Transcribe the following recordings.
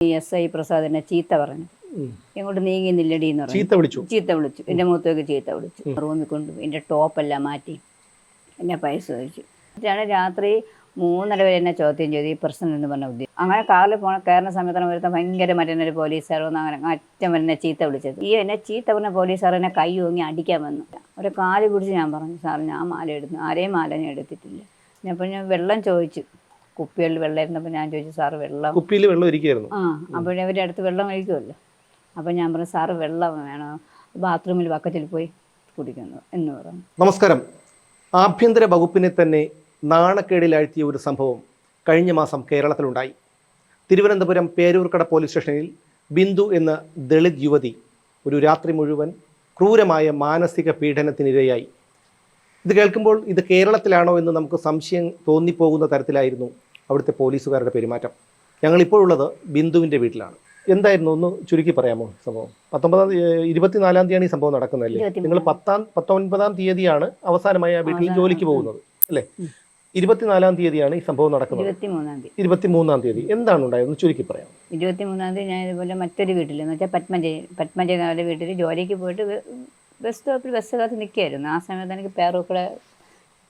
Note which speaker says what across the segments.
Speaker 1: S I Prasad എന്നെ ചീത്ത പറഞ്ഞു.
Speaker 2: എങ്ങോട്ട്
Speaker 1: നീങ്ങി നില്ലടി എന്ന് പറഞ്ഞു.
Speaker 2: ചീത്ത വിളിച്ചു.
Speaker 1: ചീത്ത വിളിച്ചു. എന്റെ മുഖത്തേക്ക് ചീത്ത വിളിച്ചു. റൂമിൽ കൊണ്ടു എന്റെ ടോപ്പെല്ലാം മാറ്റി. എന്നെ പൈസ ചോദിച്ചു. എന്നിട്ടാണ് രാത്രി മൂന്നര വരെ എന്നെ ചോദ്യം ചെയ്തു. ഈ പ്രശ്നം എന്ന് പറഞ്ഞ ഉദ്യോഗം അങ്ങനെ കാറിൽ പോണ കയറുന്ന സമയത്താണ് വരുന്ന ഭയങ്കര മറ്റൊരു പോലീസുകാർ വന്ന് അങ്ങനെ അറ്റം എന്നെ ചീത്ത വിളിച്ചത്. ഈ എന്നെ ചീത്ത പറഞ്ഞ പോലീസുകാർ എന്നെ കൈ ഓങ്ങി അടിക്കാൻ വന്നു. ഒരു കാൽ പിടിച്ച് ഞാൻ പറഞ്ഞു സാർ ഞാൻ മാല എടുത്തു. ആരെയും മാല ഞാൻ എടുത്തിട്ടില്ല. ഞാൻ പിന്നെ വെള്ളം ചോദിച്ചു. കുപ്പികളിൽ വെള്ളം ഇരുന്നപ്പോൾ ഞാൻ ചോദിച്ചു സാറ് വെള്ളം
Speaker 2: കുപ്പിയിൽ വെള്ളം ഇരിക്കുന്നു
Speaker 1: ആ അപ്പോഴേ അവരുടെ അടുത്ത് വെള്ളം കഴിക്കുമല്ലോ. അപ്പോൾ ഞാൻ പറഞ്ഞു സാറ് വെള്ളം വേണം? ബാത്റൂമിൽ ബക്കറ്റിൽ പോയി കുടിക്കുന്നു എന്ന് പറഞ്ഞു.
Speaker 2: നമസ്കാരം. ആഭ്യന്തര വകുപ്പിനെ തന്നെ നാണക്കേടിലാഴ്ത്തിയ ഒരു സംഭവം കഴിഞ്ഞ മാസം കേരളത്തിലുണ്ടായി. തിരുവനന്തപുരം പേരൂർക്കട പോലീസ് സ്റ്റേഷനിൽ ബിന്ദു എന്ന ദളിത് യുവതി ഒരു രാത്രി മുഴുവൻ ക്രൂരമായ മാനസിക പീഡനത്തിനിരയായി. ഇത് കേൾക്കുമ്പോൾ ഇത് കേരളത്തിലാണോ എന്ന് നമുക്ക് സംശയം തോന്നിപ്പോകുന്ന തരത്തിലായിരുന്നു അവിടുത്തെ പോലീസുകാരുടെ പെരുമാറ്റം. ഞങ്ങളിപ്പോഴുള്ളത് ബിന്ദുവിന്റെ വീട്ടിലാണ്. എന്തായിരുന്നു? ഒന്ന് ചുരുക്കി പറയാമോ സംഭവം? പത്തൊമ്പതാം തീയതി ഇരുപത്തിനാലാം തീയതിയാണ് ഈ സംഭവം നടക്കുന്നത്
Speaker 1: അല്ലേ
Speaker 2: നിങ്ങൾ പത്താം പത്തൊൻപതാം തീയതിയാണ് അവസാനമായി ആ വീട്ടിൽ ജോലിക്ക് പോകുന്നത് അല്ലേ? ഇരുപത്തിനാലാം തീയതിയാണ് ഈ സംഭവം നടക്കുന്നത്. ഇരുപത്തിമൂന്നാം തീയതി. എന്താണ് ഉണ്ടായത്? ഒന്ന് ചുരുക്കി പറയാം
Speaker 1: ഇരുപത്തി മൂന്നാം തീയതി ഞാൻ ഇതുപോലെ മറ്റൊരു വീട്ടിൽ എന്ന് വെച്ചാൽ പത്മജ പത്മജയുടെ വീട്ടിൽ ജോലിക്ക് പോയിട്ട് ബസ് സ്റ്റോപ്പിൽ ബസ് കാത്ത് നിൽക്കുകയായിരുന്നു ആ സമയത്ത് എനിക്ക് പേരൂക്കടെ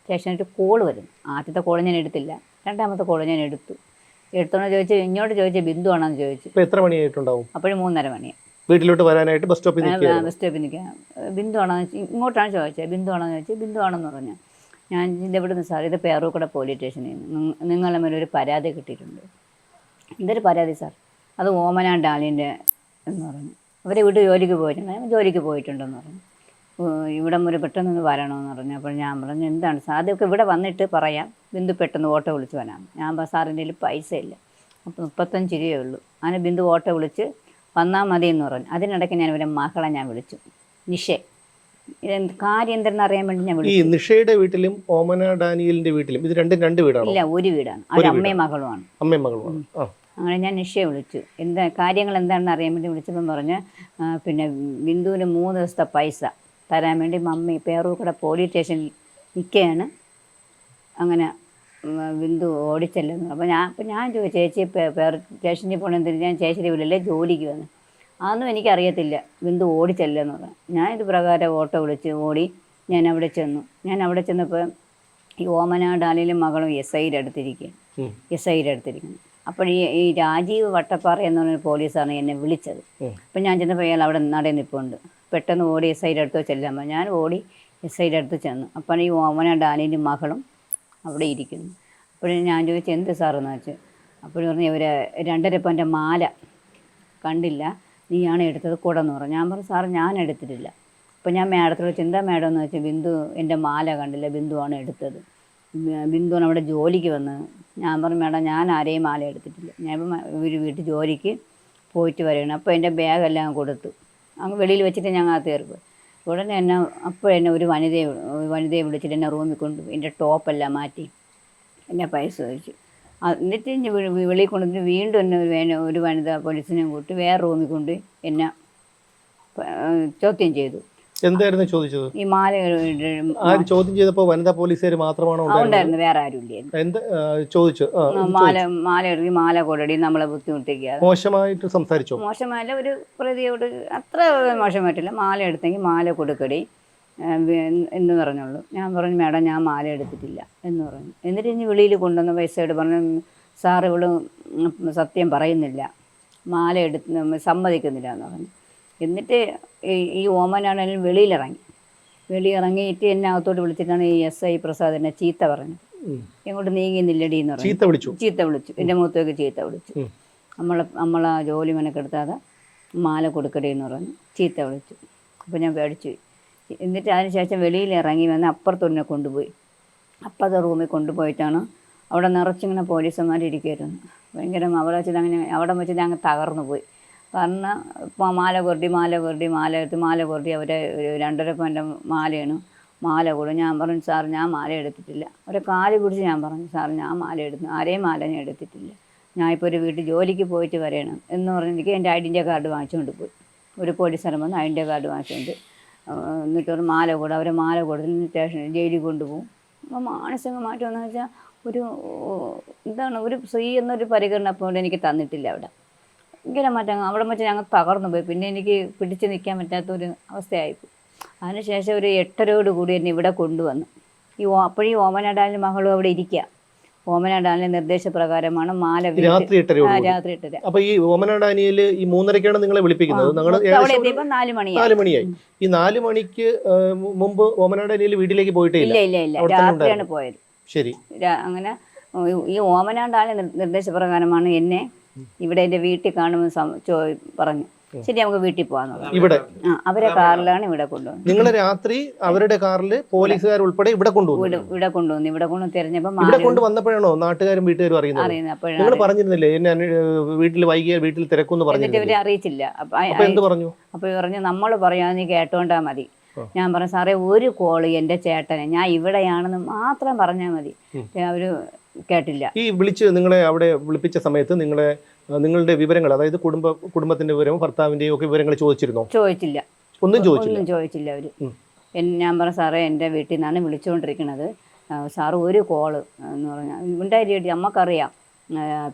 Speaker 1: സ്റ്റേഷനിൽ കോൾ വരും ആദ്യത്തെ കോൾ ഞാൻ എടുത്തില്ല. രണ്ടാമത്തെ കോൾ ഞാൻ എടുത്തു. എടുത്തോണ്ട് ചോദിച്ചു ഇങ്ങോട്ട് ചോദിച്ചു ബിന്ദു ആണെന്ന് ചോദിച്ചു.
Speaker 2: ഇപ്പൊ എത്ര മണിയായിട്ടുണ്ടാവും?
Speaker 1: അപ്പോഴും മൂന്നര മണിയാണ്
Speaker 2: വീട്ടിലോട്ട് വരാനായിട്ട് ബസ് സ്റ്റോപ്പിൽ
Speaker 1: ബസ് സ്റ്റോപ്പിൽ നിൽക്കാം ബിന്ദു ആണോ ഇങ്ങോട്ടാണ് ചോദിച്ചത്. ബിന്ദു ആണോ എന്ന് ചോദിച്ചു ബിന്ദു ആണെന്ന് പറഞ്ഞു. ഞാൻ ഇതിന്റെ ഇവിടെ നിന്ന് സാർ ഇത് പേറൂക്കട പോലീസ് സ്റ്റേഷനിൽ നിന്ന് നിങ്ങ- നിങ്ങളെ മേലെ ഒരു പരാതി കിട്ടിയിട്ടുണ്ട്. എന്തൊരു പരാതി സാർ? അത് ഓമന ഡാലിന്റെ എന്ന് പറഞ്ഞു. അവരെ വീട്ടിൽ ജോലിക്ക് പോയിട്ടുണ്ട് ജോലിക്ക് പോയിട്ടുണ്ടെന്ന് പറഞ്ഞു. ഇവിടെ ഒരു പെട്ടെന്ന് ഒന്ന് വരണമെന്ന് പറഞ്ഞു. അപ്പോൾ ഞാൻ പറഞ്ഞു എന്താണ് സാർ അതൊക്കെ ഇവിടെ വന്നിട്ട് പറയാം. ബിന്ദു പെട്ടെന്ന് ഓട്ടോ വിളിച്ച് വരാം. ഞാൻ പറഞ്ഞു സാറിന്റെ കയ്യിൽ പൈസ ഇല്ല അപ്പോൾ മുപ്പത്തഞ്ച് രൂപയേ ഉള്ളൂ. അങ്ങനെ ബിന്ദു ഓട്ടോ വിളിച്ച് വന്നാൽ മതി എന്ന് പറഞ്ഞു. അതിനിടയ്ക്ക് ഞാൻ ഇവരെ മകളെ ഞാൻ വിളിച്ചു. നിഷേ. കാര്യം എന്തെന്ന് അറിയാൻ വേണ്ടി ഞാൻ
Speaker 2: ഈ
Speaker 1: വിളിച്ചു.
Speaker 2: നിഷയുടെ വീട്ടിലും ഓമന ഡാനിയലിന്റെ വീട്ടിലും ഇത് രണ്ടും രണ്ട് വീടാണ്?
Speaker 1: ഇല്ല ഒരു വീടാണ്. അവർ അമ്മയും മകളുമാണ്.
Speaker 2: അമ്മയും മകളുമാണ്.
Speaker 1: അങ്ങനെ ഞാൻ നിഷയെ വിളിച്ചു. എന്താ കാര്യങ്ങൾ എന്താണെന്ന് അറിയാൻ വേണ്ടി വിളിച്ചപ്പം പറഞ്ഞ് പിന്നെ ബിന്ദുവിന് മൂന്ന് ദിവസത്തെ പൈസ. തരാൻ വേണ്ടി മമ്മി പേറൂക്കട പോലീസ് സ്റ്റേഷനിൽ നിൽക്കുകയാണ്. അങ്ങനെ ബിന്ദു ഓടിച്ചല്ലെന്ന്. അപ്പോൾ ഞാൻ അപ്പോൾ ഞാൻ ചോദിച്ചു ചേച്ചി പേർ സ്റ്റേഷനിൽ പോകണമെന്ന് ഞാൻ ചേച്ചിയുടെ വീട്ടിലല്ലേ ജോലിക്ക് വന്നു. അതൊന്നും എനിക്കറിയത്തില്ല. ബിന്ദു ഓടിച്ചല്ലെന്ന്. പറഞ്ഞു ഞാൻ ഇത് പ്രകാരം ഓട്ടോ വിളിച്ച് ഓടി ഞാൻ അവിടെ ചെന്നു. ഞാൻ അവിടെ ചെന്നപ്പോൾ ഈ ഓമനാടാലിലും മകളും എസ് ഐയുടെ അടുത്തിരിക്കുകയാണ്. എസ് ഐയുടെ അടുത്തിരിക്കുന്നു. അപ്പോൾ ഈ ഈ രാജീവ് വട്ടപ്പാറ എന്ന് പറഞ്ഞ പോലീസാണ് എന്നെ വിളിച്ചത്. അപ്പം ഞാൻ ചെന്നപ്പോൾ അയാൾ അവിടെ നടയിൽ നിൽപ്പുണ്ട് പെട്ടെന്ന് ഓടി എസ് ഐയുടെ അടുത്ത് ചെല്ലാൻ പറഞ്ഞു ഞാൻ ഓടി എസ് ഐയുടെ അടുത്ത് ചെന്നു. അപ്പം ഈ ഓമന ഡാനിന്റെ മകളും അവിടെ ഇരിക്കുന്നു. അപ്പോഴും ഞാൻ ചോദിച്ചു എന്ത് സാറെന്ന് വെച്ച് അപ്പോഴും പറഞ്ഞു ഇവർ രണ്ടര പവന്റെ മാല കണ്ടില്ല. നീയാണ് എടുത്തത് കൂടെ എന്ന് പറഞ്ഞു. ഞാൻ പറഞ്ഞു സാർ ഞാൻ എടുത്തിട്ടില്ല. അപ്പം ഞാൻ മേഡത്തോട് ചിന്ത മാഡം? എന്ന് വെച്ചാൽ ബിന്ദു എന്റെ മാല കണ്ടില്ല. ബിന്ദുവാണ് എടുത്തത്. ബിന്ദുവാണ് അവിടെ ജോലിക്ക് വന്നത് ഞാൻ പറഞ്ഞു മാഡം ഞാൻ ആരെയും മാല എടുത്തിട്ടില്ല. ഞാൻ ഇപ്പം ഒരു വീട്ടിൽ ജോലിക്ക് പോയിട്ട് വരികയാണ്. അപ്പോൾ എന്റെ ബാഗെല്ലാം കൊടുത്തു. അങ്ങ് വെളിയിൽ വെച്ചിട്ട് ഞങ്ങൾ അകത്ത് കയറി ഉടനെ എന്നെ അപ്പോഴെന്നെ ഒരു വനിതയെ വനിതയെ വിളിച്ചിട്ട് എന്നെ റൂമിൽ കൊണ്ടുപോയി എന്റെ ടോപ്പെല്ലാം മാറ്റി. എന്നെ പൈസ ചോദിച്ചു എന്നിട്ട് വെ- വെളിയിൽ കൊണ്ടുവന്ന് വീണ്ടും എന്നെ ഒരു വനിത പോലീസിനെ കൂട്ടി വേറെ റൂമിൽ കൊണ്ട് എന്നെ ചോദ്യം ചെയ്തു.
Speaker 2: എന്തായിരുന്നു ചോദിച്ചത്?
Speaker 1: ഈ മാല
Speaker 2: ആര് ചോദ്യം ചെയ്തപ്പോ വനിതാ പോലീസുകാർ മാത്രമാണോ ഉണ്ടായിരുന്നത്?
Speaker 1: ഉണ്ടായിരുന്നു. വേറെ ആരും ഇല്ലായിരുന്നു
Speaker 2: എന്ത് ചോദിച്ചു.
Speaker 1: മാല മാല എഴുതി മാല കൊടടി നമ്മളെ ബുദ്ധിമുട്ടിക്കുക.
Speaker 2: മോശമായിട്ട് സംസാരിച്ചോ?
Speaker 1: മോശമായില്ല ഒരു പ്രതിയോട് അത്ര മോശമായിട്ടില്ല. മാല എടുത്തെങ്കിൽ മാല കൊടുക്കടി. എന്ന് പറഞ്ഞുള്ളൂ. ഞാൻ പറഞ്ഞു മേഡം ഞാൻ മാല എടുത്തിട്ടില്ല. എന്ന് പറഞ്ഞു. എന്നിട്ട് ഇനി വെളിയിൽ കൊണ്ടുവന്ന പൈസയോട് പറഞ്ഞു സാർ ഇവൾ സത്യം പറയുന്നില്ല. മാല എടുത്ത് സമ്മതിക്കുന്നില്ല എന്ന് പറഞ്ഞു. എന്നിട്ട് ഈ ഓമനാണെങ്കിലും വെളിയിലിറങ്ങി. വെളിയിറങ്ങിയിട്ട് എന്നെ അകത്തോട്ട് വിളിച്ചിട്ടാണ് ഈ എസ് ഐ പ്രസാദ് എന്നെ ചീത്ത പറഞ്ഞത്.
Speaker 2: എങ്ങോട്ട്
Speaker 1: എങ്ങോട്ട് നില്ലടി എന്ന് പറഞ്ഞു.
Speaker 2: ചീത്ത വിളിച്ചു?
Speaker 1: ചീത്ത വിളിച്ചു. എന്റെ മുഖത്തേക്ക് ചീത്ത വിളിച്ചു. നമ്മളെ നമ്മളെ ജോലി മെനക്കെടുത്താതെ മാല കൊടുക്കടി എന്ന് പറഞ്ഞു ചീത്ത വിളിച്ചു. അപ്പോൾ ഞാൻ പേടിച്ചു. പോയി. എന്നിട്ട് അതിന് ശേഷം വെളിയിൽ ഇറങ്ങി വന്ന് അപ്പുറത്തൊന്നെ കൊണ്ടുപോയി. അപ്പുറത്തെ റൂമിൽ കൊണ്ടുപോയിട്ടാണ് അവിടെ നിറച്ചിങ്ങനെ പോലീസുമാർ ഇരിക്കുമായിരുന്നു ഭയങ്കര അവിടെ വെച്ചിട്ട് അങ്ങനെ അവിടെ വെച്ചിട്ട് അങ്ങ് തകർന്നു പോയി. കാരണം മാല കൊരടി മാല കൊരടി മാല എടുത്ത് മാല കൊരടി അവരെ ഒരു രണ്ടര പവന്റെ മാലയാണ്. മാല കൊടു. ഞാൻ പറഞ്ഞു സാർ ഞാൻ മാല എടുത്തിട്ടില്ല. അവരെ കാൽ പിടിച്ച് ഞാൻ പറഞ്ഞു സാർ ഞാൻ മാല എടുത്തു. ആരെയും മാല ഞാൻ എടുത്തിട്ടില്ല. ഞാൻ ഇപ്പോൾ ഒരു വീട്ടിൽ ജോലിക്ക് പോയിട്ട് വരണം എന്ന് പറഞ്ഞ് എന്റെ ഐഡന്റി കാർഡ് വാങ്ങിച്ചുകൊണ്ട് പോയി. ഒരു പോലീസുകാരൻ വന്ന് ഐഡന്റി കാർഡ് വാങ്ങിച്ചുകൊണ്ട് എന്നിട്ട് ഒരു മാല കൊടു. അവരെ മാല കൊടുത്ത് സ്റ്റേഷനിൽ ജയിലിൽ കൊണ്ടുപോകും. അപ്പോൾ മാറ്റം എന്ന് വെച്ചാൽ ഒരു എന്താണ് ഒരു സ്ത്രീ എന്നൊരു പരിഗണന അപ്പോൾ എനിക്ക് തന്നിട്ടില്ല അവിടെ. ഭയങ്കര മാറ്റം അവിടെ വെച്ച് ഞങ്ങൾ തകർന്നു പോയി. പിന്നെ എനിക്ക് പിടിച്ചു നിൽക്കാൻ പറ്റാത്തൊരു അവസ്ഥയായിപ്പോയി. അതിനുശേഷം ഒരു എട്ടരയോട് കൂടി എന്നെ ഇവിടെ കൊണ്ടുവന്നു. ഈ അപ്പോഴീ ഓമനഡാലിന്റെ മകളും അവിടെ ഇരിക്കുക ഓമനാടാലിന്റെ നിർദ്ദേശപ്രകാരമാണ് മാല
Speaker 2: രാത്രി.
Speaker 1: രാത്രി എട്ടര.
Speaker 2: അപ്പൊ ഈ ഓമനാടാനിയിൽ ഈ മൂന്നരക്കാണ് നിങ്ങളെ വിളിപ്പിക്കുന്നത്. നിങ്ങൾ
Speaker 1: മൊത്തം അവിടെ
Speaker 2: ഏകദേശം ഒരു
Speaker 1: എത്തിയപ്പോൾ നാല് മണിയായി.
Speaker 2: നാല് മണിയായി. ഈ നാല് മണിക്ക് മുമ്പ് ഓമനാടാനിയിൽ വീട്ടിലേക്ക് പോയിട്ടേ
Speaker 1: ഇല്ല.
Speaker 2: ഇല്ല
Speaker 1: ഇല്ല രാത്രിയാണ് പോയത്.
Speaker 2: ശരി.
Speaker 1: അങ്ങനെ ഈ- ഓമനാടാലിന്റെ നിർദ്ദേശപ്രകാരമാണ് എന്നെ ഇവിടെ എന്റെ വീട്ടിൽ കാണുമ്പോൾ പറഞ്ഞു ശരി നമുക്ക് വീട്ടിൽ പോകാന്ന്
Speaker 2: ഇവിടെ?
Speaker 1: അവരെ കാറിലാണ് ഇവിടെ കൊണ്ടുവന്നത്.
Speaker 2: നിങ്ങളെ രാത്രി അവരുടെ കാറിൽ പോലീസുകാർ ഉൾപ്പെടെ ഇവിടെ കൊണ്ടുവന്നു?
Speaker 1: ഇവിടെ കൊണ്ടുവന്നു. ഇവിടെ കൊണ്ട് തിരഞ്ഞപ്പോൾ
Speaker 2: ഇവിടെ കൊണ്ടുവന്നപ്പോഴാണോ നാട്ടുകാരും വീട്ടുകാരും അറിയുന്നത്?
Speaker 1: അറിയുന്നത്.
Speaker 2: നിങ്ങൾ പറഞ്ഞിരുന്നില്ലേ എന്നെ വീട്ടിൽ വൈകിയ വീട്ടിൽ തിരക്കുന്ന് പറഞ്ഞിരുന്നില്ലേ?
Speaker 1: ഇവരെ അറിയിച്ചില്ല. അപ്പൊ
Speaker 2: അപ്പൊ എന്ത് പറഞ്ഞു?
Speaker 1: അപ്പോൾ പറഞ്ഞു നമ്മൾ പറയാൻ നീ കേട്ടോണ്ടാ മതി. ഞാൻ പറഞ്ഞു സാറേ ഒരു കോൾ എന്റെ ചേട്ടനെ ഞാൻ ഇവിടെയാണെന്ന് മാത്രം പറഞ്ഞാൽ മതി. അവർ കേട്ടില്ല.
Speaker 2: ഈ വിളിച്ച് നിങ്ങളെ അവിടെ വിളിപ്പിച്ച സമയത്ത് നിങ്ങളെ നിങ്ങളുടെ വിവരങ്ങൾ അതായത് കുടുംബ കുടുംബത്തിന്റെ വിവരവും ഭർത്താവിന്റെയും ഒക്കെ വിവരങ്ങൾ ചോദിച്ചിരുന്നോ?
Speaker 1: ചോദിച്ചില്ല.
Speaker 2: ഒന്നും ചോദിച്ചില്ല.
Speaker 1: ഒന്നും ചോദിച്ചില്ല അവർ. ഞാൻ പറഞ്ഞ സാറേ എന്റെ വീട്ടിൽ നിന്നാണ് വിളിച്ചുകൊണ്ടിരിക്കുന്നത്. സാറ് ഒരു കോൾ എന്ന് പറഞ്ഞാൽ ഉണ്ടായിരിക്കും നമുക്കറിയാം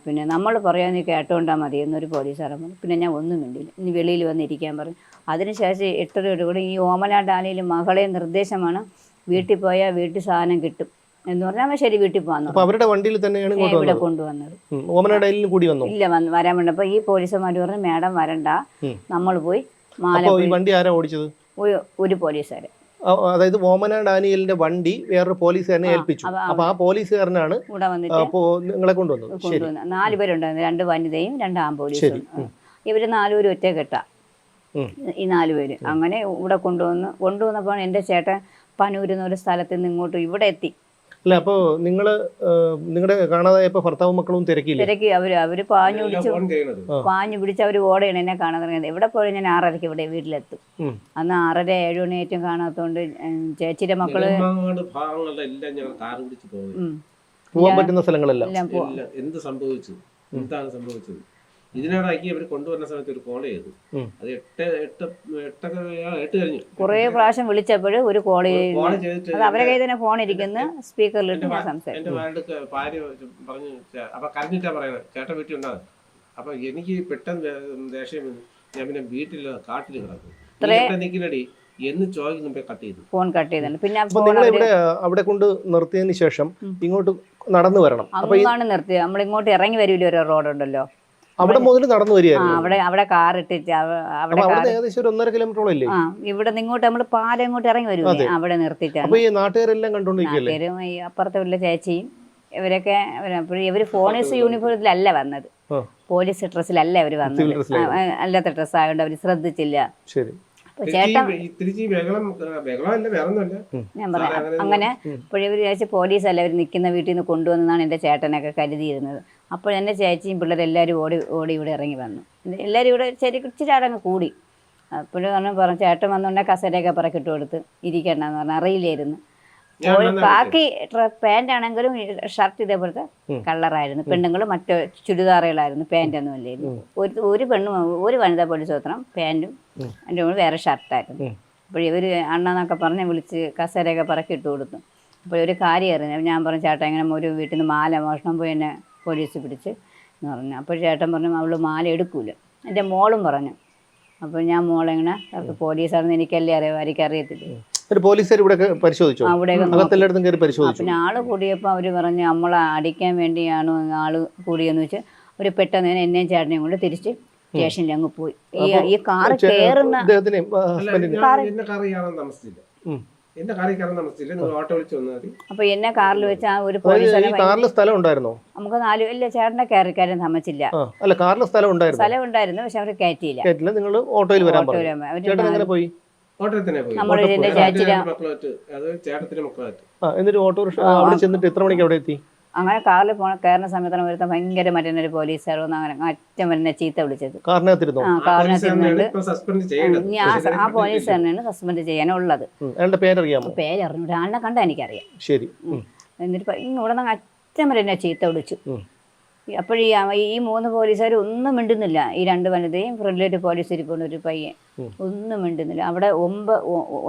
Speaker 1: പിന്നെ നമ്മൾ പറയാൻ നീ കേട്ടോണ്ടാ മതി എന്നൊരു പോലീസുകാരൻ പറഞ്ഞു. പിന്നെ ഞാൻ ഒന്നും മിണ്ടില്ല ഇനി വെളിയിൽ വന്നിരിക്കാൻ പറഞ്ഞു. അതിനുശേഷം എട്ടരയോട് കൂടി ഈ ഓമനാട്ടാലയിൽ മകളെ നിർദ്ദേശമാണ് വീട്ടിൽ പോയാൽ വീട്ടിൽ സാധനം കിട്ടും. എന്ന് പറഞ്ഞാൽ അവൻ ശരി വീട്ടിൽ പോകാൻ
Speaker 2: അവരുടെ വണ്ടിയിൽ തന്നെയാണ്
Speaker 1: ഇവിടെ
Speaker 2: വന്നത്?
Speaker 1: കൊണ്ടുവന്നത്.
Speaker 2: ഓമനടയിലും കൂടി വന്നു?
Speaker 1: ഇല്ല വന്ന് വരാൻ അപ്പൊ ഈ പോലീസുമാർ പറഞ്ഞു മാഡം വരണ്ട. നമ്മൾ പോയി
Speaker 2: വണ്ടി ആരാ ഓടിച്ചത്?
Speaker 1: ഒരു- പോലീസുകാരെ പോലീസുകാരൻ.
Speaker 2: അതായത് ഓമന ഡാനിയലിന്റെ വണ്ടി വേറൊരു പോലീസുകാരനെ ഏൽപ്പിച്ചു. അപ്പൊ ആ പോലീസുകാരനാണ് നിങ്ങളെ കൊണ്ടുവന്നത്.
Speaker 1: നാല് പേരുണ്ടായിരുന്നു. രണ്ട് വനിതയും രണ്ട് ആംബുലൻസും ഇവർ നാലുപേരും ഒറ്റ കെട്ടാ ഈ നാലുപേര്. അങ്ങനെ ഇവിടെ കൊണ്ടുവന്ന് കൊണ്ടുവന്നപ്പോൾ എന്റെ ചേട്ടൻ പനൂരുന്ന ഒരു സ്ഥലത്ത് നിന്ന് ഇങ്ങോട്ട് ഇവിടെ എത്തി.
Speaker 2: അല്ല? അപ്പോ നിങ്ങൾ നിങ്ങളുടെ കാണാതായപ്പോ ഭർത്താവും മക്കളും തിരക്കില്ല
Speaker 1: തിരക്കി. അവർ അവർ പാഞ്ഞു പിടിച്ച്. പാഞ്ഞു പിടിച്ച് അവർ ഓടയാണ് എന്നെ കാണാൻ തുടങ്ങിയത് എവിടെ പോയി ഞാൻ ആറരയ്ക്ക് ഇവിടെ വീട്ടിലെത്തും. അന്ന് ആറര ഏഴ് മണിയായിട്ടും കാണാത്തതുകൊണ്ട് കാണാത്തോണ്ട് ചേച്ചിയുടെ മക്കൾ
Speaker 2: പോകാൻ പറ്റുന്ന സ്ഥലങ്ങളെല്ലാം.
Speaker 3: എന്ത് സംഭവിച്ചു? എന്താണ് സംഭവിച്ചത്? ഇതിനിടയ്ക്ക് അവർ കൊണ്ടുവരുന്ന സമയത്ത് ഒരു കോൾ ചെയ്തു. അത് എട്ട് എട്ട് എട്ടൊക്കെ എട്ട് കഴിഞ്ഞു.
Speaker 1: കുറെ പ്രാവശ്യം വിളിച്ചപ്പോൾ ഒരു കോൾ
Speaker 3: കോൾ ചെയ്തിട്ട്
Speaker 1: അവരെ കയ്യിൽ തന്നെ ഫോൺ ഇരിക്കുന്ന സ്പീക്കറിൽ ഞാൻ
Speaker 3: എന്റെ ഭാര്യയുടെ ഭാര്യ പറഞ്ഞു "ചേ- അപ്പൊ കരഞ്ഞിട്ടാ പറയുന്നത് ചേട്ടൻ വീട്ടിൽ ഉണ്ടാകും അപ്പൊ എനിക്ക് പെട്ടെന്ന് ദേഷ്യം വന്നു. ഞാൻ പിന്നെ വീട്ടിൽ കാട്ടിൽ കിടക്കും നിൽക്കില്ലടി എന്ന് ചോദിക്കുമ്പോ കട്ട് ചെയ്തു.
Speaker 1: ഫോൺ കട്ട് പിന്നെ
Speaker 2: നിങ്ങൾ ഇവിടെ അവിടെ കൊണ്ട് നിർത്തിയതിന് ശേഷം ഇങ്ങോട്ട് നടന്നു വരണം.
Speaker 1: അങ്ങാണ് നിർത്തിയത്. നമ്മൾ ഇങ്ങോട്ട് ഇറങ്ങി വരില്ല ഒരു റോഡുണ്ടല്ലോ
Speaker 2: അവിടെ മുതൽ നടന്നു
Speaker 1: ആ
Speaker 2: വരികയായിരുന്നു
Speaker 1: അവിടെ അവിടെ കാർ ഇട്ടിട്ട് അവിടെ
Speaker 2: ഏകദേശം ഒരു ഒന്നര കിലോമീറ്ററോളം ഇല്ലേ
Speaker 1: ആ ഇവിടെ നിന്ന് ഇങ്ങോട്ട് നമ്മൾ പാലം ഇങ്ങോട്ട് ഇറങ്ങി വരും. അവിടെ നിർത്തിയിട്ടാണ്.
Speaker 2: അപ്പൊ ഈ നാട്ടുകാരെല്ലാം
Speaker 1: നാട്ടുകാരും ഈ അപ്പുറത്തെ ഉള്ള ചേച്ചിയും ഇവരൊക്കെ ഇവർ ഇവർ ഫോണീസ് യൂണിഫോമത്തിലല്ല വന്നത്. പോലീസ് ഡ്രസ്സിലല്ല ഇവർ വന്നത്. അല്ലാത്ത ഡ്രസ് ആയതുകൊണ്ട് അവർ ശ്രദ്ധിച്ചില്ല.
Speaker 3: അങ്ങനെ
Speaker 1: അങ്ങനെ ചേച്ചി പോലീസ് അല്ല അവർ നിൽക്കുന്ന വീട്ടിൽ നിന്ന് കൊണ്ടുവന്നാണ് എന്റെ ചേട്ടനൊക്കെ കരുതിയിരുന്നത്. അപ്പോൾ എന്റെ ചേച്ചിയും പിള്ളേരെല്ലാവരും ഓടി ഓടി ഇവിടെ ഇറങ്ങി വന്നു. എല്ലാവരും ഇവിടെ ചെറിയ ഇച്ചിരി അടങ്ങ് കൂടി. അപ്പോഴും പറഞ്ഞു പറഞ്ഞു ചേട്ടൻ വന്നുകൊണ്ടേ കസേരയൊക്കെ പറക്കിട്ട് കൊടുത്ത് ഇരിക്കണ്ടെന്ന് പറഞ്ഞു. അറിയില്ലായിരുന്നു. ബാക്കി പാന്റ് ആണെങ്കിലും ഷർട്ട് ഇതേപോലത്തെ കളറായിരുന്നു. പെണ്ണുങ്ങൾ മറ്റു ചുരിദാറുകളായിരുന്നു പാന്റൊന്നും ഇല്ലായിരുന്നു. ഒരു ഒരു പെണ്ണും ഒരു വനിതാ പോലീസ് മാത്രം പാന്റും എന്റെ കൂടെ വേറെ ഷർട്ടായിരുന്നു. അപ്പോൾ ഇവർ അണ്ണന്നൊക്കെ പറഞ്ഞ് വിളിച്ച് കസേരയൊക്കെ പറക്കിട്ട് കൊടുത്തു. അപ്പോൾ ഒരു കാര്യം അറിഞ്ഞു ഞാൻ പറഞ്ഞു ചേട്ടാ ഇങ്ങനെ ഒരു വീട്ടിൽ നിന്ന് മാല മോഷണം പോയി എന്നെ പോലീസ് പിടിച്ച് എന്ന് പറഞ്ഞു. അപ്പോൾ ചേട്ടൻ പറഞ്ഞു അവൾ മാല എടുക്കൂല. എന്റെ മോളും പറഞ്ഞു. അപ്പോൾ ഞാൻ മോളെങ്ങനെ പോലീസാണെന്ന് എനിക്കല്ലേ അറിയാം ആർക്കും അറിയത്തില്ല.
Speaker 2: ഒരു പോലീസുകാർ ഇവിടെ പരിശോധിച്ചോ?
Speaker 1: അവിടെയൊക്കെ നോക്കി.
Speaker 2: അകത്തെല്ലായിടത്തും കയറി പരിശോധിച്ചു?
Speaker 1: പിന്നെ ആൾ കൂടിയപ്പോൾ അവർ പറഞ്ഞു നമ്മളെ അടിക്കാൻ വേണ്ടിയാണ് ആൾ കൂടിയെന്ന് വെച്ച് അവർ പെട്ടെന്ന് തന്നെ എന്നെയും ചേട്ടനെയും കൊണ്ട് തിരിച്ച് സ്റ്റേഷനിൽ അങ്ങ് പോയി. ഈ ഈ കാറ് കയറുന്ന
Speaker 3: എന്റെ കാറിൽ കയറാൻ താമസിച്ചില്ല നിങ്ങൾ ഓട്ടോ വിളിച്ച് വന്നാൽ മതി.
Speaker 1: അപ്പൊ എന്നെ കാറിൽ വെച്ച് ആ ഒരു പോലീസ്
Speaker 2: ഈ കാറിൽ സ്ഥലം ഉണ്ടായിരുന്നോ?
Speaker 1: നമുക്ക് നാല് ഇല്ല ചേട്ടനെ കയറിക്കാരും സമ്മതിച്ചില്ല
Speaker 2: ആ അല്ല കാറിൽ സ്ഥലം ഉണ്ടായിരുന്നു?
Speaker 1: സ്ഥലം ഉണ്ടായിരുന്നു പക്ഷെ അവർ കയറ്റിയില്ല.
Speaker 2: കേട്ടില്ല നിങ്ങൾ ഓട്ടോയിൽ വരാൻ
Speaker 1: ഓട്ടോ
Speaker 2: പറഞ്ഞു.
Speaker 1: വരാൻ
Speaker 2: ചേട്ടൻ എങ്ങനെ പോയി?
Speaker 3: ഓട്ടോയിൽ തന്നെ പോയി.
Speaker 1: നമ്മുടെ
Speaker 3: ഓട്ടോ
Speaker 1: ഇതിന്റെ
Speaker 3: പോയി.
Speaker 1: ചേച്ചിയുടെ-
Speaker 3: രണ്ട് മക്കളുമായിട്ട് അത് ചേട്ടത്തിന്റെ മക്കളുമായിട്ട്
Speaker 2: ആ എന്നിട്ട് ഓട്ടോറിക്ഷ അവിടെ ചെന്നിട്ട് എത്ര മണിക്ക് അവിടെ എത്തി?
Speaker 1: അങ്ങനെ കാറിൽ പോണ കയറുന്ന സമയത്താണ് ഒരുത്തൻ ഭയങ്കര മറ്റൊരു പോലീസുകാർ വന്ന് അങ്ങനെ അറ്റം വരുന്ന ചീത്ത വിളിച്ചത്. ആ പോലീസ് തന്നെയാണ് സസ്പെൻഡ് ചെയ്യാനുള്ളത്. പേരറിഞ്ഞു. ആളിനെ കണ്ടാ എനിക്കറിയാം.
Speaker 2: ശരി.
Speaker 1: എന്നിട്ട് ഇവിടെ നിന്ന് അറ്റം വരെ എന്നെ ചീത്ത വിളിച്ചു. അപ്പോഴീ ഈ മൂന്ന് പോലീസുകാർ ഒന്നും മിണ്ടുന്നില്ല. ഈ രണ്ട് വനിതയും ഫ്രണ്ടിലൊരു പോലീസ് ഇരിപ്പുണ്ട് ഒരു പയ്യൻ. ഒന്നും മിണ്ടുന്നില്ല. അവിടെ ഒമ്പത്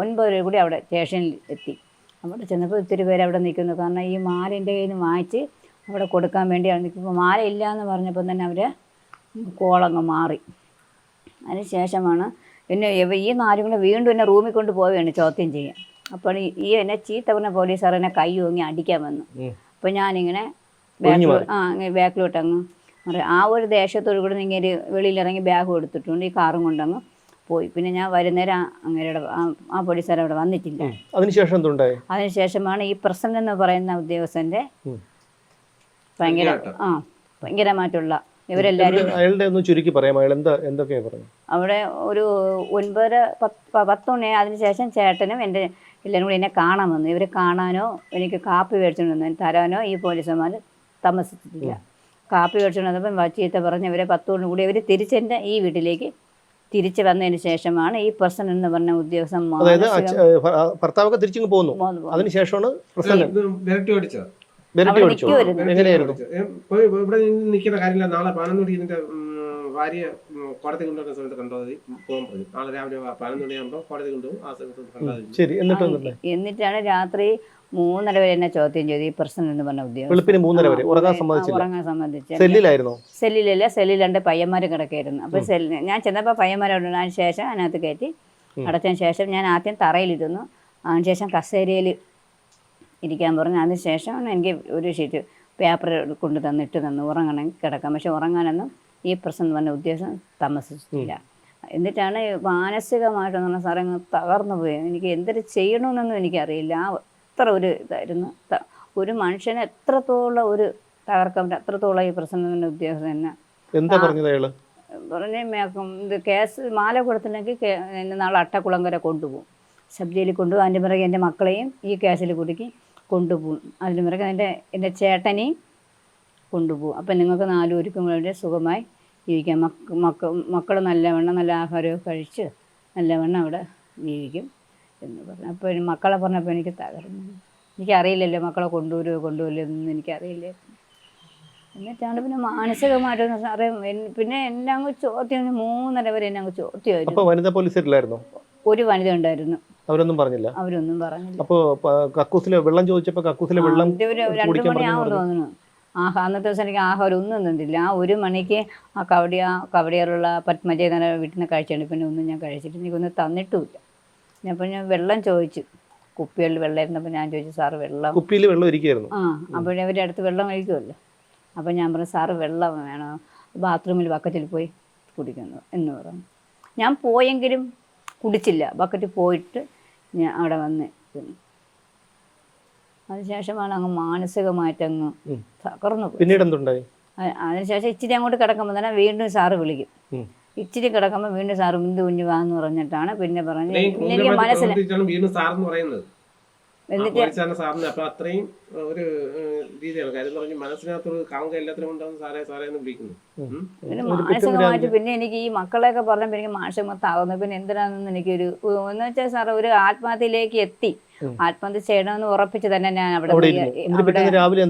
Speaker 1: ഒൻപത് പേര് കൂടി അവിടെ സ്റ്റേഷനിൽ എത്തി. അവിടെ ചെന്നപ്പോൾ ഒത്തിരി പേര് അവിടെ നിൽക്കുന്നു. കാരണം ഈ മാല എന്റെ കയ്യിൽ നിന്ന് വാങ്ങിച്ച് അവിടെ കൊടുക്കാൻ വേണ്ടിയാണ് നിൽക്കുമ്പോൾ മാല ഇല്ല എന്ന് പറഞ്ഞപ്പോൾ തന്നെ അവർ കോളങ്ങ് മാറി. അതിന് ശേഷമാണ് പിന്നെ ഈ നാലും കൂടെ വീണ്ടും എന്നെ റൂമിൽ കൊണ്ട് പോവുകയാണ് ചോദ്യം ചെയ്യാൻ. അപ്പോൾ ഈ- എന്നെ ചീത്ത പറഞ്ഞ പോലീസുകാർ എന്നെ കൈ ഓങ്ങി അടിക്കാൻ വന്നു. അപ്പോൾ ഞാനിങ്ങനെ
Speaker 2: ബാക്കിലോട്ട്
Speaker 1: ബാക്കിലോ ആ ബാക്കിലോട്ട് അങ്ങ് ആ ഒരു ദേഷ്യത്തോടു കൂടി ഇങ്ങനെ വെളിയിലിറങ്ങി ബാഗ് എടുത്തിട്ടുണ്ട് ഈ കാറും കൊണ്ടങ്ങ് പോയി. പിന്നെ ഞാൻ വരുന്നേരം അങ്ങനെ അങ്ങേരുടെ ആ- പോലീസ് പോലീസുകാർ അവിടെ വന്നിട്ടില്ല.
Speaker 2: അതിനുശേഷം എന്തുണ്ടായി?
Speaker 1: അതിനുശേഷമാണ് ഈ പ്രസന്റ് എന്ന് പറയുന്ന
Speaker 2: ഉദ്യോഗസ്ഥന്റെ.
Speaker 1: ഭയങ്കര ആ ഭയങ്കരമായിട്ടുള്ള
Speaker 2: ഇവരെല്ലാരും അയാളുടെ ഒന്ന് ചുരുക്കി പറയാം അയാൾ എന്താ എന്തൊക്കെയാ പറഞ്ഞു
Speaker 1: അവിടെ ഒരു ഒൻപത് പത്ത് മണി അതിന് ശേഷം ചേട്ടനും എന്റെ എല്ലാവരും കൂടി എന്നെ കാണാൻ വന്നു. ഇവരെ കാണാനോ എനിക്ക് കാപ്പി മേടിച്ചുകൊണ്ട് വന്നു. തരാനോ ഈ പോലീസുമാർ താമസിച്ചിട്ടില്ല. കാപ്പി മേടിച്ചുകൊണ്ട് വന്നപ്പം വ- ചീത്ത പറഞ്ഞ് ഇവരെ പത്തോടും കൂടി ഇവർ തിരിച്ചെന്റെ ഈ വീട്ടിലേക്ക് തിരിച്ച് വന്നതിന് ശേഷമാണ് ഈ പേഴ്സൺ എന്ന് പറഞ്ഞ ഉദ്യോഗസ്ഥൻ
Speaker 2: അതായത് ഭർത്താവൊക്കെ
Speaker 1: തിരിച്ചു പോകുന്നു.
Speaker 2: അതിനുശേഷമാണ്
Speaker 3: ഇവിടെ നിൽക്കുന്ന കാര്യമില്ല. നാളെ ഇതിന്റെ ഭാര്യ കോടതി കൊണ്ടുവരുന്ന സമയത്ത് കണ്ടോ മതി പോകാൻ പറഞ്ഞു. നാളെ രാവിലെ പതിനൊന്നുമണി ആകുമ്പോൾ കോടതി കൊണ്ടുപോകും. ആ സമയത്ത് കണ്ടാൽ മതി
Speaker 2: ശരി എന്നിട്ട്
Speaker 1: എന്നിട്ടാണ് രാത്രി മൂന്നര വരെ എന്നെ ചോദ്യം ചെയ്തു. ഈ പ്രശ്നം എന്ന് പറഞ്ഞ ഉദ്യോഗം
Speaker 2: വെളുപ്പിന് മൂന്നര വരെ. ഉറങ്ങാൻ സംബന്ധിച്ച്
Speaker 1: ഉറങ്ങാൻ
Speaker 2: സെല്ലിലായിരുന്നോ?
Speaker 1: സെല്ലിലല്ല സെല്ലിൽ രണ്ട് പയ്യന്മാർ കിടക്കായിരുന്നു. അപ്പോൾ സെല്ലിൽ ഞാൻ ചെന്നപ്പോൾ പയ്യന്മാരോട് അതിന് ശേഷം അതിനകത്ത് കയറ്റി അടച്ചതിന് ശേഷം ഞാൻ ആദ്യം തറയിലിരുന്നു. അതിന് ശേഷം കസേരയിൽ ഇരിക്കാൻ പറഞ്ഞു. അതിന് ശേഷം എനിക്ക് ഒരു ഷീറ്റ് പേപ്പർ കൊണ്ട് തന്നിട്ട് തന്നു ഉറങ്ങണമെങ്കിൽ കിടക്കാം. പക്ഷെ ഉറങ്ങാനൊന്നും ഈ പ്രശ്നം എന്ന് പറഞ്ഞ ഉദ്ദേശം താമസിച്ചില്ല എന്നിട്ടാണ് മാനസികമായിട്ടെന്ന് പറഞ്ഞാൽ സാറേ തകർന്നു പോയി. എനിക്ക് എന്തൊരു ചെയ്യണമെന്നൊന്നും എനിക്കറിയില്ല. ആ അത്ര ഒരു ഇതായിരുന്നു. ഒരു മനുഷ്യന് എത്രത്തോളം ഒരു തകർക്കാൻ പറ്റും അത്രത്തോളം ഈ പ്രസിഡന്റിന്റെ ഉദ്യോഗസ്ഥൻ തന്നെ.
Speaker 2: എന്താ പറഞ്ഞത് അയാൾ?
Speaker 1: പറഞ്ഞ കേസ് മാല കൊടുത്തിട്ടുണ്ടെങ്കിൽ കേ- എന്നെ നാളെ വരെ കൊണ്ടുപോകും. സബ് ജയിലിൽ കൊണ്ടുപോകും അതിന്റെ പിറകെ എന്റെ മക്കളെയും ഈ കേസിൽ കുടുക്കി കൊണ്ടുപോകും. അതിന് പിറകെ എന്റെ എന്റെ ചേട്ടനെയും കൊണ്ടുപോകും. അപ്പം നിങ്ങൾക്ക് നാലുപേർക്കും വളരെ സുഖമായി ജീവിക്കാം. മക്ക മക്കൾ നല്ലവണ്ണം നല്ല ആഹാരമൊക്കെ കഴിച്ച് നല്ലവണ്ണം അവിടെ ജീവിക്കും. എന്ന് പറഞ്ഞു. അപ്പോൾ മക്കളെ പറഞ്ഞപ്പോൾ എനിക്ക് തകർന്നു. എനിക്കറിയില്ലല്ലോ മക്കളെ കൊണ്ടുവരുമോ കൊണ്ടുവരില്ലോ എന്നൊന്നും എനിക്കറിയില്ലായിരുന്നു എന്നിട്ടാണ് പിന്നെ മാനസികമായിട്ട് സാറേ പിന്നെ എന്നെ അങ്ങ് ചോദ്യം മൂന്നര വരെ എന്നെ അങ്ങ് ചോദ്യമായിരുന്നു
Speaker 2: വനിതാ പോലീസിലായിരുന്നോ
Speaker 1: ഒരു വനിത ഉണ്ടായിരുന്നു.
Speaker 2: അവരൊന്നും പറഞ്ഞില്ല?
Speaker 1: അവരൊന്നും പറഞ്ഞില്ല.
Speaker 2: അപ്പോ കക്കൂസിലെ വെള്ളം ചോദിച്ചപ്പോ കക്കൂസിലെ വെള്ളം
Speaker 1: രണ്ട് മണിയാവും തോന്നുന്നു. ആഹാ അന്നത്തെ ദിവസം എനിക്ക് ആഹാരം ഒന്നും തന്നിട്ടില്ല. ആ ഒരു മണിക്ക് ആ കവടിയ കവടിയാറുള്ള പത്മജയ വീട്ടിൽ നിന്ന് കഴിച്ചുണ്ട് പിന്നെ ഒന്നും ഞാൻ കഴിച്ചിട്ട് എനിക്കൊന്നും തന്നിട്ടുമില്ല. ഞാൻ വെള്ളം ചോദിച്ചു. കുപ്പികളിൽ വെള്ളം ഇരുന്നപ്പോൾ ഞാൻ ചോദിച്ചു സാറ് വെള്ളം
Speaker 2: കുപ്പിയിൽ വെള്ളം ഇരിക്കുകയായിരുന്നു
Speaker 1: ആ അപ്പോൾ അവരുടെ അടുത്ത് വെള്ളം കഴിക്കുമല്ലോ അപ്പോൾ ഞാൻ പറഞ്ഞു സാറ് വെള്ളം വേണോ? ബാത്റൂമിൽ ബക്കറ്റിൽ പോയി കുടിക്കുന്നു എന്ന് പറഞ്ഞു. ഞാൻ പോയെങ്കിലും കുടിച്ചില്ല. ബക്കറ്റ് പോയിട്ട് ഞാൻ അവിടെ വന്ന് അതിനുശേഷമാണ് അങ്ങ് മാനസികമായിട്ട് അങ്ങ് തകർന്നു
Speaker 2: പിന്നീട് എന്തുണ്ടായി
Speaker 1: അതിനുശേഷം ഇച്ചിരി അങ്ങോട്ട് കിടക്കുമ്പോൾ തന്നെ വീണ്ടും സാറ് വിളിക്കും. ഇച്ചിരി കിടക്കുമ്പോൾ വീണ്ടും സാർ ബിന്ദു കുഞ്ഞു വാന്ന് പറഞ്ഞിട്ടാണ് പിന്നെ പറഞ്ഞു എനിക്ക്
Speaker 3: മനസ്സിലായി.
Speaker 1: എന്നിട്ട്
Speaker 3: അപ്പൊ അത്രയും ഒരു രീതിയാണ്. കാര്യം പറഞ്ഞു മനസ്സിനകത്തൊരു കാമുക എല്ലാത്തിനും ഉണ്ടാവും സാറേ സാറേ എന്ന് വിളിക്കുന്നു.
Speaker 1: പിന്നെ മാനസികമായിട്ട് പിന്നെ എനിക്ക് ഈ മക്കളെയൊക്കെ പറഞ്ഞപ്പോൾ എനിക്ക് മാനസികമത്താവുന്നു പിന്നെ എന്തിനാണെന്ന് എനിക്കൊരു എന്ന് വെച്ചാൽ സാറേ ഒരു ആത്മഹത്യയിലേക്ക് എത്തി. ആത്മഹത്യ ചെയ്യണമെന്ന് ഉറപ്പിച്ച് തന്നെ ഞാൻ അവിടെ
Speaker 2: രാവിലെ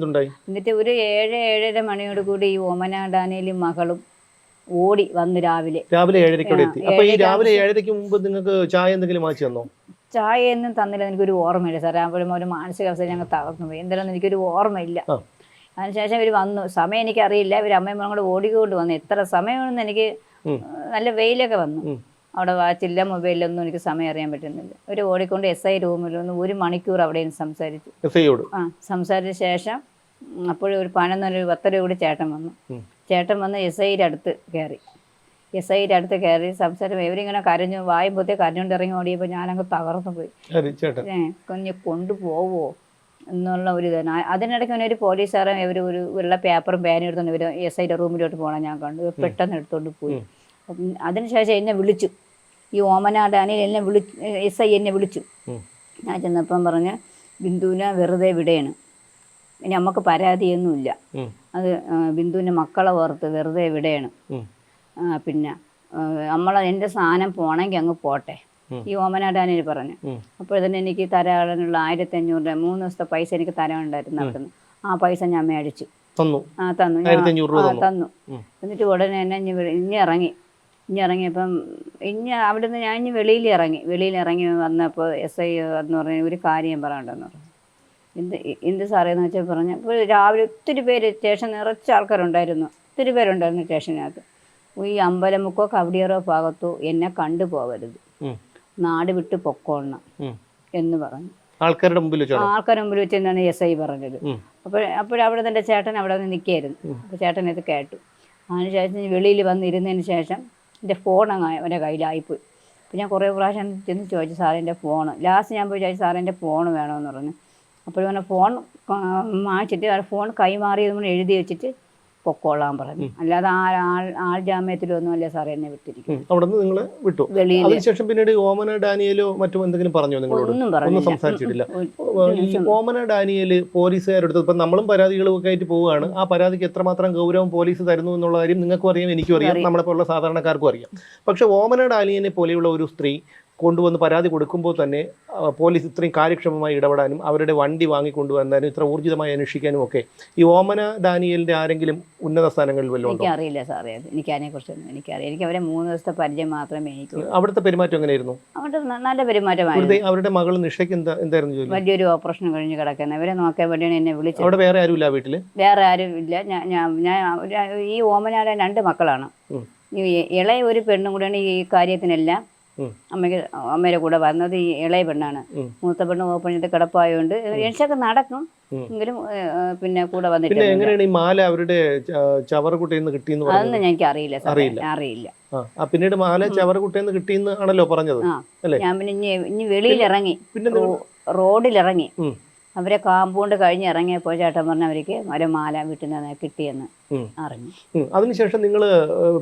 Speaker 1: എന്നിട്ട് ഒരു ഏഴ് ഏഴര മണിയോട് കൂടി ഈ ഓമന ഡാനിയലും മകളും ഓടി വന്ന് രാവിലെ.
Speaker 2: രാവിലെ ഏഴരയ്ക്ക് എത്തി. അപ്പൊ ഈ രാവിലെ ഏഴരയ്ക്ക് മുമ്പ് നിങ്ങൾക്ക് ചായ എന്തെങ്കിലും വാങ്ങിച്ചു തന്നോ?
Speaker 1: ചായ ഒന്നും തന്നില്ല. എനിക്കൊരു ഓർമ്മയില്ല സാർ അപ്പോഴും ഒരു മാനസികാവസ്ഥ ഞങ്ങൾ തകർന്നു പോയി എന്തായാലും എനിക്കൊരു ഓർമ്മയില്ല. അതിനുശേഷം ഇവർ വന്നു. സമയം എനിക്കറിയില്ല. ഇവർ അമ്മയും കൂടെ ഓടിക്കൊണ്ട് വന്നു. എത്ര സമയമാണെന്ന് എനിക്ക് നല്ല വെയിലൊക്കെ വന്നു. അവിടെ വാച്ചില്ല മൊബൈലൊന്നും എനിക്ക് സമയം അറിയാൻ പറ്റുന്നില്ല. ഇവർ ഓടിക്കൊണ്ട് എസ് ഐ റൂമിൽ വന്ന് ഒരു മണിക്കൂർ അവിടെ സംസാരിച്ചു. ആ സംസാരിച്ച ശേഷം അപ്പോഴും ഒരു പതിനൊന്നര പത്തര കൂടി ചേട്ടൻ വന്നു. ചേട്ടൻ വന്ന് എസ് ഐയുടെ അടുത്ത് കയറി. എസ് ഐയുടെ അടുത്ത് കയറി സംസാരം ഇവരിങ്ങനെ കരഞ്ഞു. വായും പൊത്തി കരഞ്ഞുകൊണ്ട് ഇറങ്ങി ഓടിയപ്പോൾ ഞാനങ്ങ് തകർന്നു പോയി. ഏ കുഞ്ഞ് കൊണ്ടുപോവോ എന്നുള്ള ഒരു ഇതാണ് അതിനിടയ്ക്ക് ഒരു പോലീസുകാരൻ ഇവർ ഒരു വെള്ള പേപ്പറും പേനും എടുത്തുകൊണ്ട് ഇവർ എസ് ഐയുടെ റൂമിലോട്ട് പോകണം ഞാൻ കണ്ടു. പെട്ടെന്ന് എടുത്തുകൊണ്ട് പോയി. അതിനുശേഷം എന്നെ വിളിച്ചു. ഈ ഓമനാട് അനിൽ എന്നെ വിളിച്ചു എസ് ഐ എന്നെ വിളിച്ചു. ഞാൻ ചെന്നപ്പം പറഞ്ഞ് ബിന്ദുവിനെ വെറുതെ വിടയാണ് ഇനി നമുക്ക് പരാതിയൊന്നുമില്ല. അത് ബിന്ദുവിന്റെ ബിന്ദുവിന്റെ മക്കളെ ഓർത്ത് വെറുതെ വിടയാണ്. പിന്നെ നമ്മൾ എന്റെ സാധനം പോണെങ്കിൽ അങ്ങ് പോട്ടെ. ഈ ഓമനാടാനിൽ പറഞ്ഞു.
Speaker 2: അപ്പോഴത്തന്നെ
Speaker 1: അപ്പോൾ തന്നെ എനിക്ക് തരാനുള്ള ആയിരത്തി അഞ്ഞൂറ് രൂപ മൂന്ന് ദിവസത്തെ പൈസ എനിക്ക് തരാനുണ്ടായിരുന്നു നടത്തുന്നു ആ പൈസ ഞാൻ മേടിച്ചു.
Speaker 2: തന്നു.
Speaker 1: ആ തന്നു.
Speaker 2: തന്നു.
Speaker 1: എന്നിട്ട് ഉടനെ തന്നെ ഇഞ്ഞ് ഇഞ്ഞ് ഇറങ്ങി. ഇഞ്ഞ് ഇറങ്ങിയപ്പം ഇഞ്ഞ് അവിടുന്ന് ഞാൻ ഇഞ്ഞ് വെളിയിൽ ഇറങ്ങി വെളിയിൽ ഇറങ്ങി വന്നപ്പോൾ എസ് ഐ എന്ന് പറഞ്ഞ ഒരു കാര്യം പറയണ്ടെന്ന് പറഞ്ഞു. എന്ത് എന്ത് സാറേന്ന് വെച്ചാൽ പറഞ്ഞു ഇപ്പോൾ രാവിലെ ഒത്തിരി പേര് സ്റ്റേഷൻ നിറച്ച ആൾക്കാരുണ്ടായിരുന്നു. ഒത്തിരി പേരുണ്ടായിരുന്നു സ്റ്റേഷനകത്ത്. ഈ അമ്പലമുക്കോ കവടിയറോ ഭാഗത്തോ എന്നെ കണ്ടു പോകരുത് നാട് വിട്ട് പൊക്കോളണം എന്ന് പറഞ്ഞു.
Speaker 2: ആൾക്കാരുടെ മുമ്പിൽ വെച്ചാണോ
Speaker 1: ആൾക്കാരുടെ മുമ്പിൽ വെച്ച് തന്നെയാണ് എസ് ഐ പറഞ്ഞത്. അപ്പോൾ അപ്പോഴവിടെ തന്നെ ചേട്ടൻ അവിടെ നിന്ന് നിൽക്കായിരുന്നു. അപ്പോൾ ചേട്ടൻ ഇത് കേട്ടു. അതിനുശേഷം വെളിയിൽ വന്നിരുന്നതിന് ശേഷം എന്റെ ഫോൺ അങ്ങ് അവന്റെ കയ്യിലായിപ്പോയി. അപ്പോൾ ഞാൻ കുറേ പ്രാവശ്യം ചെന്ന് ചോദിച്ചു സാറേ എന്റെ ഫോൺ ലാസ്റ്റ് ഞാൻ പോയി ചോദിച്ചു സാറേ എന്റെ ഫോൺ വേണമെന്ന് പറഞ്ഞു. അപ്പോൾ പറഞ്ഞ ഫോൺ വാങ്ങിച്ചിട്ട് അവരുടെ ഫോൺ കൈമാറിയത് കൊണ്ട് എഴുതി വെച്ചിട്ട് പൊക്കോളാൻ പറഞ്ഞു. അല്ലാതെ ആ ആൾ ആൾ ജാമ്യത്തിലൊന്നും അല്ലേ സാറേ എന്നെ വിട്ടിരിക്കും
Speaker 2: അവിടെ നിന്ന് നിങ്ങൾ വിട്ടു. അതിനുശേഷം പിന്നീട് ഓമന ഡാനിയലോ മറ്റോ എന്തെങ്കിലും പറഞ്ഞോ നിങ്ങളോട്?
Speaker 1: ഒന്നും
Speaker 2: സംസാരിച്ചിട്ടില്ല. ഓമന ഡാനിയൽ പോലീസുകാരെടുത്ത് ഇപ്പം നമ്മളും പരാതികളും ഒക്കെ ആയിട്ട് പോവുകയാണ്. ആ പരാതിക്ക് എത്രമാത്രം ഗൗരവം പോലീസ് തരുന്നു എന്നുള്ള കാര്യം നിങ്ങൾക്കും അറിയാം എനിക്കും അറിയാം.
Speaker 1: നമ്മളെ
Speaker 2: പോലുള്ള സാധാരണക്കാർക്കും അറിയാം. പക്ഷെ ഓമന ഡാനിയനെ പോലെയുള്ള ഒരു സ്ത്രീ കൊണ്ടുവന്ന് പരാതി കൊടുക്കുമ്പോൾ തന്നെ പോലീസ് ഇത്രയും കാര്യക്ഷമമായി ഇടപെടാനും അവരുടെ വണ്ടി വാങ്ങിക്കൊണ്ടുവന്നാലും ഇത്ര ഊർജിതമായി അന്വേഷിക്കാനും ഒക്കെ ഈ ഓമന ഡാനിയലിന്റെ ആരെങ്കിലും ഉന്നത സ്ഥാനങ്ങളിൽ വല്ലതും
Speaker 1: എനിക്കറിയില്ല സാറേ. എനിക്ക് അതിനെക്കുറിച്ചൊന്നും എനിക്കറിയാം എനിക്ക് അവരെ മൂന്ന് ദിവസത്തെ പരിചയം മാത്രമേ എനിക്ക്
Speaker 2: അവിടുത്തെ പെരുമാറ്റം എങ്ങനെയായിരുന്നു?
Speaker 1: അവിടെ നല്ല പെരുമാറ്റമായിരുന്നു.
Speaker 2: അവരുടെ മകൾ നിഷയ്ക്ക് എന്താ എന്തായിരുന്നു ജോലി?
Speaker 1: വലിയൊരു ഓപ്പറേഷൻ കഴിഞ്ഞ് കിടക്കുന്നത് അവരെ നോക്കാൻ വേണ്ടിയാണ് എന്നെ വിളിച്ചത്.
Speaker 2: അവിടെ വേറെ ആരും ഇല്ല വീട്ടിൽ
Speaker 1: വേറെ ആരും ഇല്ല. ഞാൻ ഞാൻ ഈ ഓമനയുടെ രണ്ട് മക്കളാണ്. ഇളയ ഒരു പെണ്ണും കൂടെയാണ് ഈ കാര്യത്തിനെല്ലാം. അമ്മയ്ക്ക് അമ്മയുടെ കൂടെ വന്നത് ഈ ഇളയ പെണ്ണാണ്. മൂത്ത പെണ്ണ് ഓപ്പൺ ചെയ്ത് കിടപ്പായതുകൊണ്ട് എണിച്ചൊക്കെ നടക്കും. എങ്കിലും പിന്നെ കൂടെ വന്നിട്ട്
Speaker 2: എങ്ങനെയാണ് ഈ മാല അവരുടെ ചവറകുട്ടയിൽ കിട്ടിയെന്ന്
Speaker 1: അതൊന്നും എനിക്ക് അറിയില്ല.
Speaker 2: അറിയില്ല.
Speaker 1: അറിയില്ല
Speaker 2: പിന്നീട് മാല ചവറുകുട്ടിന്ന് നിന്ന് കിട്ടിയെന്ന് ആണല്ലോ പറഞ്ഞത്?
Speaker 1: ഞാൻ പിന്നെ ഇനി ഇനി വെളിയിലിറങ്ങി.
Speaker 2: പിന്നെ നിങ്ങൾ
Speaker 1: റോ- റോഡിലിറങ്ങി.
Speaker 2: ഉം.
Speaker 1: അവരെ കാമ്പൗണ്ട് കഴിഞ്ഞ് ഇറങ്ങിയപ്പോൾ ചേട്ടൻ പറഞ്ഞ അവർക്ക് ഒരു മാല വീട്ടിൽ നിന്ന് കിട്ടിയെന്ന് അറിഞ്ഞു.
Speaker 2: അതിനുശേഷം നിങ്ങൾ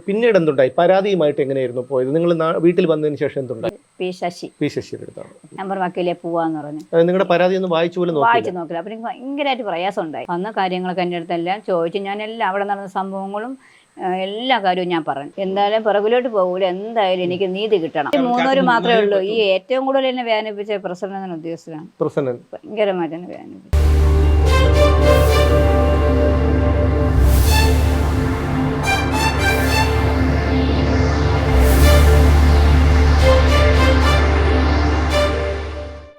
Speaker 2: പിന്നീട് എന്തുണ്ടായി? പരാതിയുമായിട്ട് എങ്ങനെയായിരുന്നു പോയത്? നിങ്ങൾ വീട്ടിൽ വന്നതിന് ശേഷം എന്തുണ്ടായി?
Speaker 1: പി ശശി.
Speaker 2: പി ശശിയുടെ അടുത്താണ്.
Speaker 1: നമ്പർ വക്കീലെ പോവാന്ന് പറഞ്ഞു.
Speaker 2: നിങ്ങളുടെ പരാതി ഒന്ന് വായിച്ചു പോലും
Speaker 1: വായിച്ചു നോക്കില്ല അപ്പം എനിക്ക് ഭയങ്കരമായിട്ട് പ്രയാസം ഉണ്ടായി വന്ന കാര്യങ്ങളൊക്കെ എന്റെ അടുത്തെല്ലാം ചോദിച്ചു. ഞാൻ എല്ലാം അവിടെ നടന്ന സംഭവങ്ങളും എല്ലാ കാര്യവും ഞാൻ പറഞ്ഞു. എന്തായാലും പിറകിലോട്ട് പോകൂല. എന്തായാലും എനിക്ക് നീതി കിട്ടണം. ഈ മൂന്നൂര് മാത്രമേ ഉള്ളൂ. ഈ ഏറ്റവും കൂടുതൽ എന്നെ വേദനിപ്പിച്ച പ്രസന്നൻ ഉദ്യോഗസ്ഥനാണ്.
Speaker 2: പ്രസന്നൻ.
Speaker 1: ഭയങ്കരമായിട്ട് എന്നെ വേദനിപ്പിച്ചു.